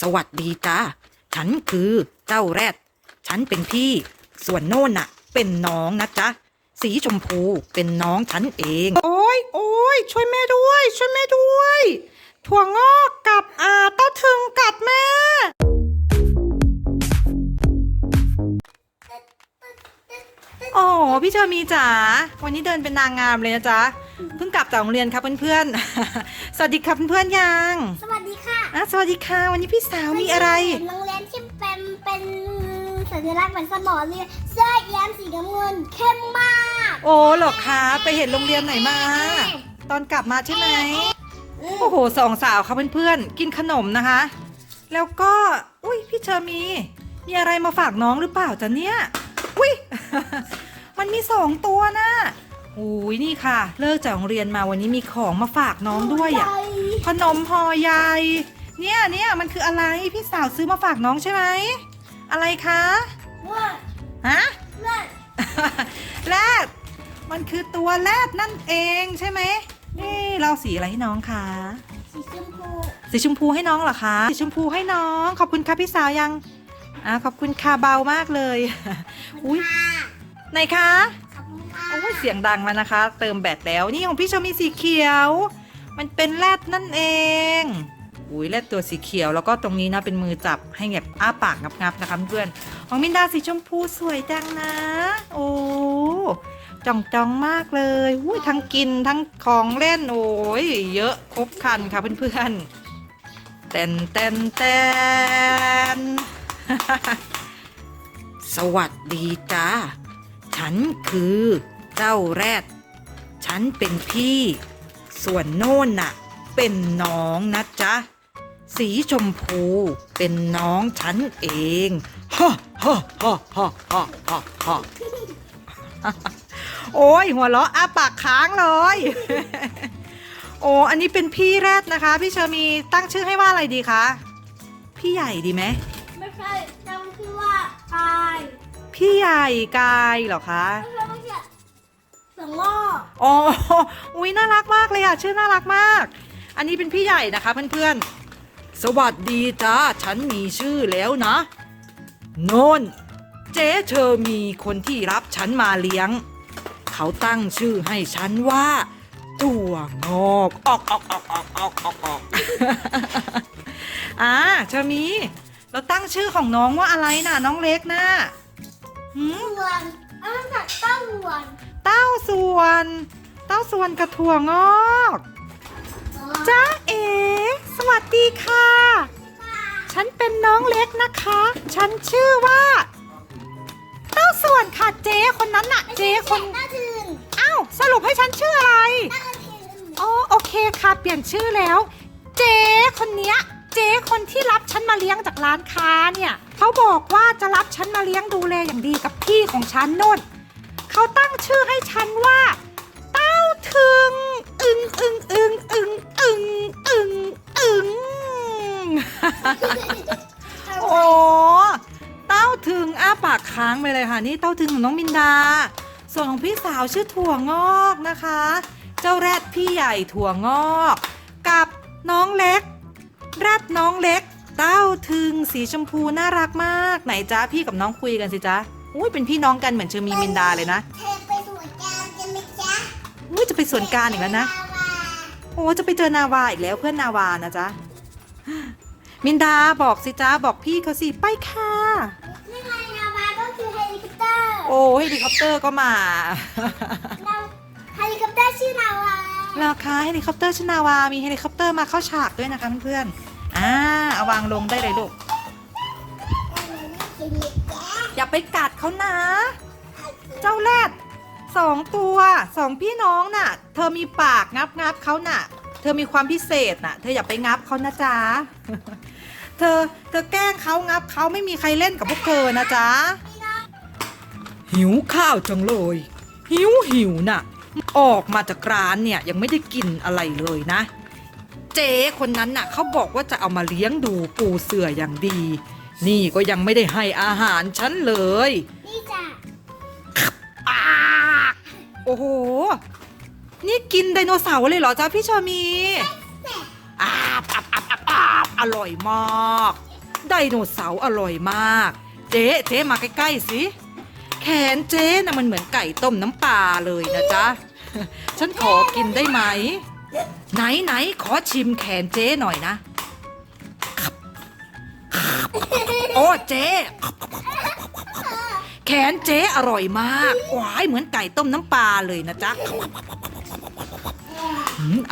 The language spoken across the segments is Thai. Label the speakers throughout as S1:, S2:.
S1: สวัสดีจ้าฉันคือเจ้าแรด ฉันเป็นพี่ ส่วนโน่นน่ะ เป็นน้องนะจ๊ะ สีชมพูเป็นน้องฉันเอง โอ้ยโอ้ยช่วยแม่ด้วย ช่วยแม่ด้วย ถั่วงอกกับอาเต้าถึงกัดแม่อ๋อพี่เชอมีจ๋า วันนี้เดินเป็นนางงามเลยนะจ๊ะ เพิ่งกลับจากโรงเรียนครับเพื่อนๆ สวัสดีครับเพื่อนๆยัง
S2: สวัสดีค่ะ
S1: อะสวัสดีค่ะ วันนี้พี่สาวมีอะไร
S2: เห็นโรงเรียนที่เป็นเป็นสัญลักษณ์เหมือนสมอเรียนเสื้อแย้มสีน้ำเงินเข้มมาก
S1: โอ้เหรอคะไปเห็นโรงเรียนไหนมา ตอนกลับมาใช่ไหมโอ้โหสองสาวครับเพื่อนๆกินขนมนะคะ แล้วก็อุ้ยพี่เชอมี มีอะไรมาฝากน้องหรือเปล่าจ๊ะเนี่ยอุ้ยมันมีสองตัวนะอุ้ยนี่ค่ะ เลิกจากโรงเรียนมาวันนี้มีของมาฝากน้องด้วยอะขนมห่อใหญ่ เนี่ยเนี่ยมันคืออะไรพี่สาวซื้อมาฝากน้องใช่ไหม อะไรคะ
S2: ว่า
S1: ฮะ
S2: เลิศ
S1: แรดมันคือตัวแรดนั่นเองใช่ไหมเอ๊ะเราสีอะไรให้น้องคะ
S2: สีชมพู
S1: สีชมพูให้น้องเหรอคะสีชมพูให้น้อง ขอบคุณค่ะพี่สาวยังอ่าขอบคุณค่ะเบามากเลยอุ๊ย
S2: ค่ะ
S1: ไหนคะ
S2: ขอบคุณค่ะ
S1: โอ้ยเสียงดังแล้วนะคะ เติมแบตแล้วนี่ของพี่ชมมีสีเขียว มันเป็นแรดนั่นเอง อุ้ยแรดตัวสีเขียว แล้วก็ตรงนี้นะเป็นมือจับให้แบบอ้าปากงับๆนะคะเพื่อนของมินดาสีชมพูสวยจังนะ โอ้จ่องจองๆมากเลยอุ้ยทั้งกินทั้งของเล่นโอ้ยเยอะครบครันค่ะเพื่อนๆเต้นเต้นเต้นสวัสดีจ้า ฉันคือเจ้าแรด ฉันเป็นพี่ ส่วนโน่นน่ะ เป็นน้องนะจ๊ะ สีชมพูเป็นน้องฉันเองฮ่าฮ่าฮ่าฮ่าฮ่าฮ่าฮ่าโอ้ยหัวเราะอ้าปากค้างเลย โอ้อันนี้เป็นพี่แรดนะคะ พี่เชอมีตั้งชื่อให้ว่าอะไรดีคะ พี่ใหญ่ดีไหม
S2: ไม่ใช่จำชื่อว่าอาย
S1: พี่ใหญ่กายเหรอคะ
S2: ไม่ใช่ไม่ใช่เสืองอก
S1: อ๋ออุ้ยน่ารักมากเลยอะชื่อน่ารักมาก อันนี้เป็นพี่ใหญ่นะคะเพื่อนๆ สวัสดีจ้า ฉันมีชื่อแล้วนะ โนนเจ๊เธอมีคนที่รับฉันมาเลี้ยง เขาตั้งชื่อให้ฉันว่า ตัวงอกออกออกออกออกออกออกออกอ่าเชอมีเราตั้งชื่อของน้องว่าอะไรน่ะ น้องเล็กน่ะหืม
S2: ส่วนอันนั้นจากเต้าหวน
S1: เต้าส่วน เต้าส่วนกระถั่วงอก จ้าเอ๋สวัสดีค่ะ ฉันเป็นน้องเล็กนะคะ ฉันชื่อว่า เต้าส่วนค่ะเจ๊คนนั้นน่ะ เจ๊คน
S2: หน้าถึง
S1: อ้าว สรุปให้ฉันชื่ออะไร
S2: หน้าถึง
S1: อ๋อโอเคค่ะเปลี่ยนชื่อแล้ว เจ๊คนเนี้ย เจ๊คนที่รับฉันมาเลี้ยงจากร้านค้าเนี่ยเขาบอกว่าจะรับฉันมาเลี้ยงดูแลอย่างดีกับพี่ของฉันโน่นเขาตั้งชื่อให้ฉันว่า เต้าถึง โอ้เต้าถึงอ้าปากค้างไปเลยค่ะ นี่เต้าถึงของน้องมินดา ส่วนของพี่สาวชื่อถั่วงอกนะคะ เจ้าแรดพี่ใหญ่ถั่วงอก กับน้องเล็ก แรดน้องเล็ก เต้าถึงสีชมพูน่ารักมาก ไหนจ้าพี่กับน้องคุยกันสิจ้าอุ้ยเป็นพี่น้องกันเหมือนเชอมีมินดาเลยนะ
S2: เธอไปสวนกลางกันไหมจ๊ะ
S1: อุ้ยจะไปสวนกรารอีกแล้วนะ โอ้จะไปเจอนาวาอีกแล้วเพื่อนนาวานะจ๊ะ มินดาบอกสิจ้าบอกพี่เขาสิไปค่ะ
S2: นี่ไงนาวาก็คือเฮลิคอปเตอร์
S1: โอ้เฮลิคอปเตอร์ก็มา
S2: นาวเฮลิคอปเตอร์ชื่อนาวา
S1: แล้วคะเฮลิคอปเตอร์ชนาวา มีเฮลิคอปเตอร์มาเข้าฉากด้วยนะคะเพื่อนๆอ่าเอาวางลงได้เลยลูก อย่าไปกัดเขานะ เจ้าแรดสองตัวสองพี่น้องน่ะ เธอมีปากงับงับเขาน่ะ เธอมีความพิเศษน่ะ เธออย่าไปงับเขานะจ๊ะ เธอ เธอแกล้งเขางับเขาไม่มีใครเล่นกับพวกเธอนะจ๊ะ หิวข้าวจังเลย หิวหิวน่ะ ออกมาจากร้านเนี่ยยังไม่ได้กินอะไรเลยนะ เจ๊คนนั้นน่ะเขาบอกว่าจะเอามาเลี้ยงดูปูเสืออย่างดี นี่ก็ยังไม่ได้ให้อาหารฉันเลย
S2: นี่จ้ะ
S1: ปากโอ้โห นี่กินไดโนเสาร์เลยเหรอจ๊ะพี่ชอมี อร่อยมาก ไดโนเสาร์อร่อยมาก เจ๊เจ๊มาใกล้ๆสิ แขนเจ๊นะมันเหมือนไก่ต้มน้ำปลาเลยนะจ๊ะ ฉันขอกินได้ไหม ไหนไหนขอชิมแขนเจ๊หน่อยนะโอ้เจ๊แขนเจ๊อร่อยมากหวายเหมือนไก่ต้มน้ำปลาเลยนะจ๊ะ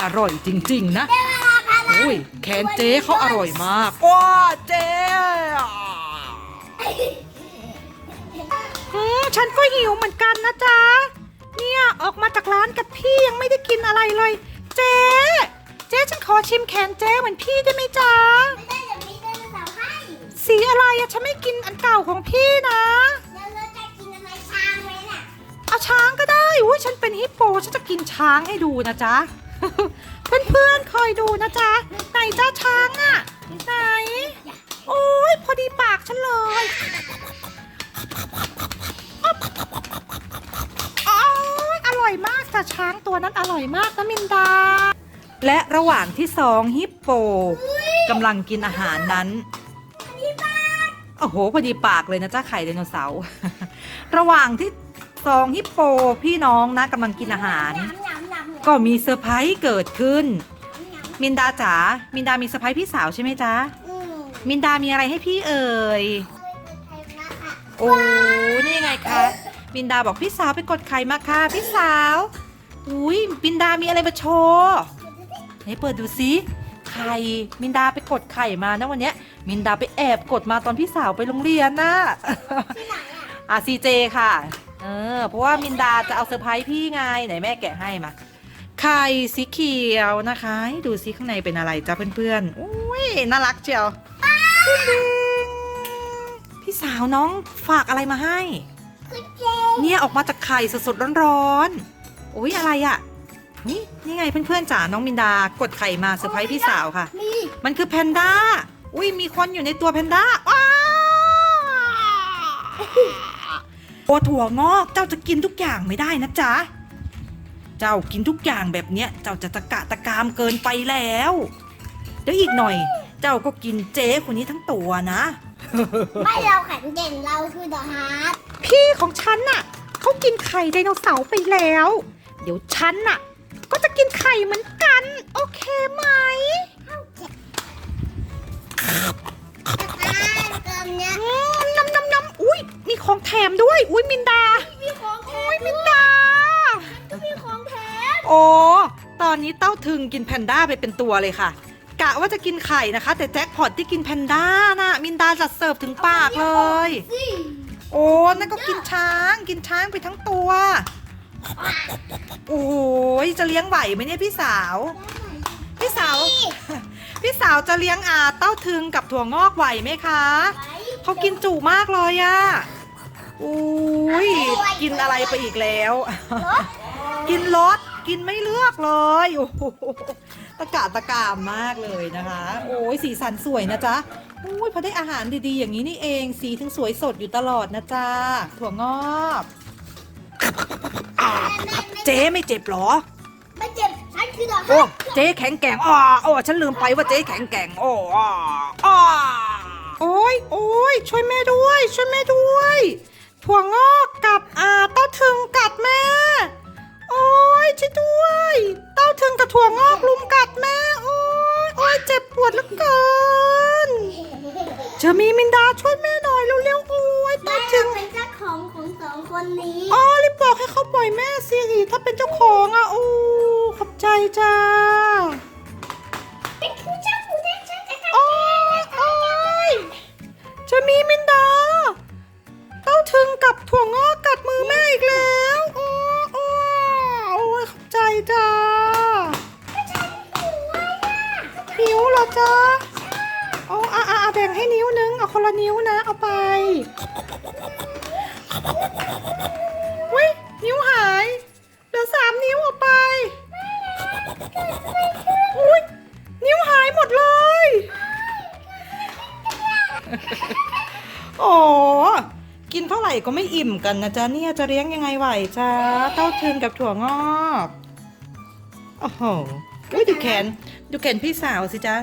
S1: อร่อยจริง ๆ นะ อุ้ยแขนเจ๊เขาอร่อยมากว้าเจ๊อืมฉันก็หิวเหมือนกันนะจ๊ะ เนี่ยออกมาจากร้านกับพี่ยังไม่ได้กินอะไรเลย เจ๊ เจ๊ฉันขอชิมแขนเจ๊เหมือนพี่ได้ไหมจ๊ะ
S2: ไม่ได้เดี๋ยวมีไดโนเสาร์ให้
S1: สีอะไรอะฉันไม่กินอันเก่าของพี่นะ
S2: แล้วเราจะกินอะไรช้างไหมน่ะ
S1: เอาช้างก็ได้อุ้ยฉันเป็นฮิปโปฉันจะกินช้างให้ดูนะจ๊ะ เพื่อนๆคอยดูนะจ๊ะไหนจ้าช้างอะไหน โอ้ยพอดีปากฉันเลยโอ้ยอร่อยมากจ้ะช้างตัวนั้นอร่อยมากนะมินดา และระหว่างที่สองฮิปโปกำลังกินอาหารนั้นโอ้โหพอดีปากเลยนะจ้าไข่ไดโนเสาร์ ระหว่างที่สองฮิปโปพี่น้องนะกำลังกินอาหาร
S2: หนำหนำหนำ
S1: ก็มีเซอร์ไพรส์เกิดขึ้น
S2: หนำ
S1: มินดาจ๋า มินดามีเซอร์ไพรส์พี่สาวใช่ไหมจ๊ะ
S2: อืม
S1: มินดามีอะไรให้พี่เอ่ยโอ้นี่ไงคะ มินดาบอกพี่สาวไปกดไข่มาค่ะพี่สาว อุ้ยมินดามีอะไรมาโชว์ไหนเปิดดูซิไข่มินดาไปกดไข่มานะวันเนี้ย มินดาไปแอบกดมาตอนพี่สาวไปโรงเรียนนะ
S2: ที่ไหนอะ
S1: อะซีเจค่ะ เออ เพราะว่ามินดาจะเอาเซอร์ไพรส์พี่ไง ไหนแม่แกะให้มา ไข่สีเขียวนะคะให้ดูซิข้างในเป็นอะไรจ้าเพื่อนๆอุ้ยน่ารักเชียวปิ๊งๆพี่สาวน้องฝากอะไรมาให้
S2: คือเจ
S1: เนี่ยออกมาจากไข่สดๆร้อนๆอุ้ยอะไรอะ่ะนี่นี่ไงเพื่อนๆจ๋าน้องมินดากดไข่มาเซอร์ไพรส์พี่สาวค่ะ
S2: มี
S1: มันคือแพนด้า อุ้ยมีคนอยู่ในตัวแพนด้าว้าวโอถั่วงอกเจ้าจะกินทุกอย่างไม่ได้นะจ๊ะ เจ้ากินทุกอย่างแบบเนี้ย เจ้าจะตะกะตะกามเกินไปแล้ว เดี๋ยวอีกหน่อย เจ้าก็กินเจ๊คนนี้ทั้งตัวนะ
S2: ไม่เราแข็งเด่นเราคือเดอะฮาร์ด
S1: พี่ของฉันน่ะเขากินไข่ไดโนเสาร์ไปแล้ว เดี๋ยวฉันน่ะ ก็จะกินไข่เหมือนกัน โอเคไหม
S2: เกินเนี้ย
S1: อืมน้ำน้ำน้ำอุ้ยมีของแถมด้วย อุ้ยมินดา
S2: มีของแถ
S1: อุ้
S2: ม
S1: ยมินดา
S2: มีของแถม
S1: โอ้ตอนนี้เต้าถึงกินแพนด้าไปเป็นตัวเลยค่ะ กะว่าจะกินไข่นะคะ แต่แจ็คพอตที่กินแพนด้าน่ะมินดาจัดเสิร์ฟถึงปากเลย โอ้นั่นก็กินช้างกินช้างไปทั้งตัว โอ้ยจะเลี้ยงไหวไหมเนี่ยพี่สาว พี่สาว พี่สาวจะเลี้ยงอาเต้าถึงกับถั่วงอกไหวไหมคะเขากินจุมากเลยอะอุ้ยกินอะไรไปอีกแล้ว กินรส กินไม่เลือกเลยโอ้โหตะกาตะกามมากเลยนะคะ โอ้ยสีสันสวยนะจ๊ะโอ้ยพอได้อาหารดีๆ อย่างนี้นี่เองสีถึงสวยสดอยู่ตลอดนะจ๊ะถั่วงอกอ่าเจ๊ไม่เจ็บเหรอ
S2: ไม่เจ็บฉันคือเดอะ
S1: โอ้
S2: ฮาร์ด
S1: เจ๊แข็งแกร่งอ๋อโอ้ฉันลืมไปว่าเจ๊แข็งแกร่งโอ้อ้ออ้อโอ้ยโอ้ยช่วยแม่ด้วย ช่วยแม่ด้วยถั่วงอกกับอ่าเต้าถึงกัดแม่โอ้ ยช่วยด้วย เต้าถึงกับถั่วงอกลุมกัดแม่โอ้ยโอ้ยเจ็บปวดเหลือเกินเจะมีมินดาช่วยแม่หน่อยเร็วๆโอ้ย
S2: ไม่
S1: เต้าถึ
S2: เรา
S1: ง
S2: เป็นเจ้าของของสองคนนี้
S1: อ๋อรีบบอกให้เขาปล่อยแม่สิถ้าเป็นเจ้าของอะโอ้ขอบใจจ้า คนละนิ้วนะ เอาไปเว้ยนิ้วหายเหลือสามนิ้วเอาไปอุ้ยนิ้วหายหมดเลย โอ้กินเท่าไหร่ก็ไม่อิ่มกันนะจ๊ะเนี่ยจะเลี้ยงยังไงไหวจ๊ะเต้าทึนกับถั่วงอก โอ้โหอุ้ยดูแขน ดูแขนพี่สาวสิจ๊ะ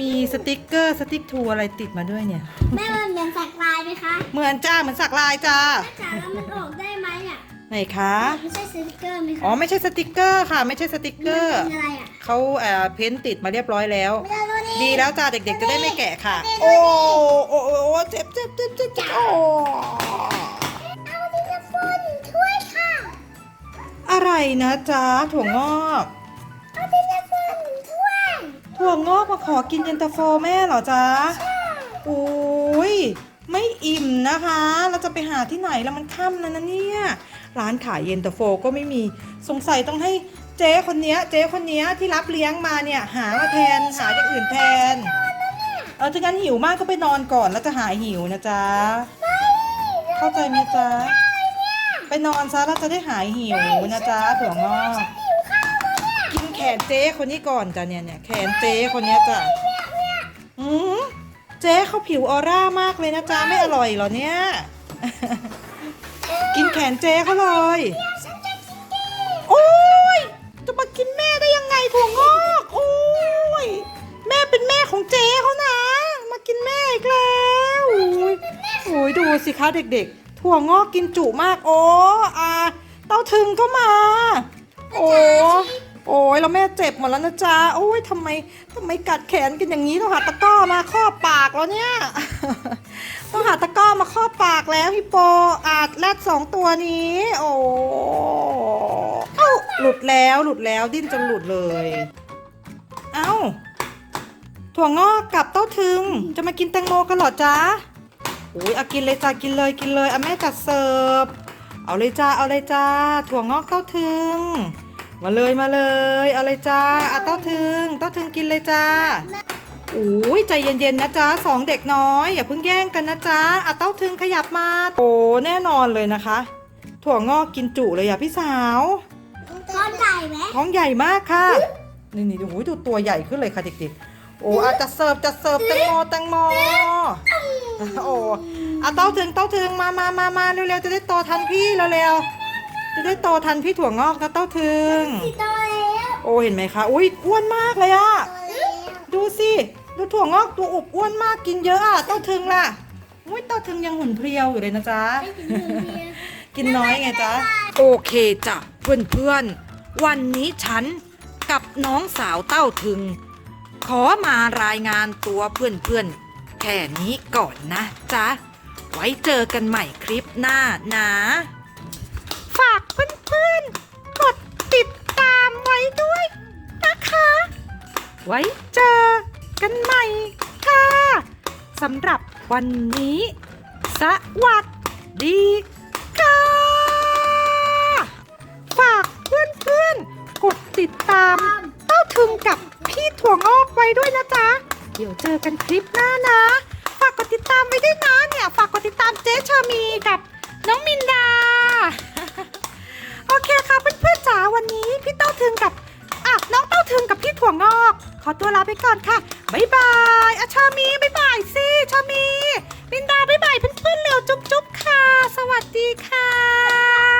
S1: มีสติกเกอร์สติ๊กทูอะไรติดมาด้วยเนี่ย
S2: แม่มันเหมือนสักลายไหมคะ
S1: เหมือนจ้าเหมือนสักลายจ้า
S2: แม่จ๋าแล้วมันออกได้ไหมอะ
S1: ไหนคะ
S2: ไม่ใช่สติกเกอร์ไหมคะ
S1: อ๋อไม่ใช่สติกเกอร์ค่ะ ไม่ใช่สติกเกอร์
S2: มันเป็นอะไรอะ
S1: เขาเอ่อเพ้นท์ติดมาเรียบร้อยแล้ว
S2: ไม่ได้ดูนี่
S1: ดีแล้วจ้าเด็กๆ จะได้ไม่แกะค่ะ
S2: ดูดิ
S1: โอ้โอ้โอ้โอ้เจ็บเจ็บเจ็บเจ็บเจ็บโอ้
S2: เอาดินสอหนึ่งถ้วยค่ะ
S1: อะไรนะจ๊ะถั่วงอก
S2: ถั่ว
S1: งอกมาขอกินเย็นตาโฟแม่เหรอจ๊ะโอ้ยไม่อิ่มนะคะ เราจะไปหาที่ไหนแล้วมันค่ำแล้วนะเนี่ย ร้านขายเย็นตาโฟก็ไม่มี สงสัยต้องให้เจ๊คนเนี้ย เจ๊คนเนี้ยที่รับเลี้ยงมาเนี่ย หามาแทนหาอย่างอื่นแทน เออถ้างั้นหิวมากก็ไปนอนก่อนแล้วจะหายหิวนะจ๊ะ เข้าใจไหมจ๊ะ ไปนอนซะแล้วจะได้หายหิวนะจ๊ะถั่วงอก นแขนเจ๊คนนี้ก่อนจ้ะเนี่ยเนี่ยแขนเจ๊คนเนี้ยจ้ะอืมเจ๊เขาผิวออร่ามากเลยนะจ๊ะไม่อร่อยเหรอเนี่ยกินแขนเจ๊เขาเลยโอ้ยจะมากินแม่ได้ยังไงถั่วงอกโอ้ยแม่เป็นแม่ของเจ๊เขานะ มากินแม่อีกแล้วโอ้ยโอ้ยดูสิคะเด็ก ๆ ถั่วงอกกินจุมากโอ้อาเต้าถึงก็มา โอ้ โอ้ยแล้วแม่เจ็บหมดแล้วนะจ๊ะโอ้ยทำไมทำไมกัดแขนกันอย่างนี้ต้องหาตะก้อมาครอบปากแล้วเนี่ย ต้องหาตะก้อมาครอบปากแล้วฮิปโปอาจแรดสองตัวนี้ โอ้เอ้าหลุดแล้วหลุดแล้วดิ้นจนหลุดเลย เอ้าถั่วงอกกับเต้าถึงจะมากินแตงโมกันหรอจ๊ะโอ้ยเอากินเลยจ้ากินเลยกินเลยเอาแม่จัดเสิร์ฟเอาเลยจ้าเอาเลยจ้าถั่วงอกเต้าถึง มาเลยมาเลยเอาเลยจ้าเอาเต้าถึงเต้าถึงกินเลยจ้าโอ้ยใจเย็นๆนะจ๊ะสองเด็กน้อยอย่าเพิ่งแย่งกันนะจ๊ะเอาเต้าถึงขยับมาโอ้แน่นอนเลยนะคะ ถั่วงอกกินจุเลยอะพี่สาว
S2: ก้อนใหญ่ไหม
S1: ท้องใหญ่มากค่ะนี่นี่โอ้ยดูตัวใหญ่ขึ้นเลยค่ะเด็กๆโอ้อาจจะเสิร์ฟจะเสิร์ฟแตงโมแตงโมโอ้อาเต้าถึงเต้าถึงมามามามาเร็วๆจะได้โตทันพี่เร็วๆ จะได้โตทันพี่ถั่วงอกนะเต้าถึง
S2: สีโตแล้ว
S1: โอ้เห็นไหมคะ อุ้ยอ้วนมากเลยอะ
S2: โตแล้ว
S1: ดูสิดูถั่วงอกตัวอุบอ้วนมากกินเยอะอะเต้าถึงล่ะอุ้ยเต้าถึงยังหุ่นเพรียวอยู่เลยนะจ๊ะ
S2: ไม่ถึงหนึ่งเดียว
S1: กินน้อยไงจ๊ะ โอเคจ้ะเพื่อนเพื่อนๆ วันนี้ฉันกับน้องสาวเต้าถึง ขอมารายงานตัวเพื่อนเพื่อนๆแค่นี้ก่อนนะจ๊ะ ไว้เจอกันใหม่คลิปหน้านะ ฝากเพื่อนๆ กดติดตามไว้ด้วยนะคะ ไว้เจอกันใหม่ค่ะสำหรับวันนี้ สวัสดีค่ะ ฝากเพื่อนๆ กดติดตามเต้าถึงกับพี่ถั่วงอกไว้ด้วยนะจ๊ะ เดี๋ยวเจอกันคลิปหน้านะ ฝากกดติดตามไว้ด้วยนะเนี่ย ฝากกดติดตามเจ๊ชามีกับน้องมินดา โอเคค่ะเพื่อนๆจ๋าวันนี้พี่เต้าถึงกับอะน้องเต้าถึงกับพี่ถั่วงอก ขอตัวลาไปก่อนค่ะบ๊ายบายอาชามีบ๊ายบายสิชามีบินดาบ๊ายบายเพื่อนๆเร็วจุ๊บๆค่ะ สวัสดีค่ะ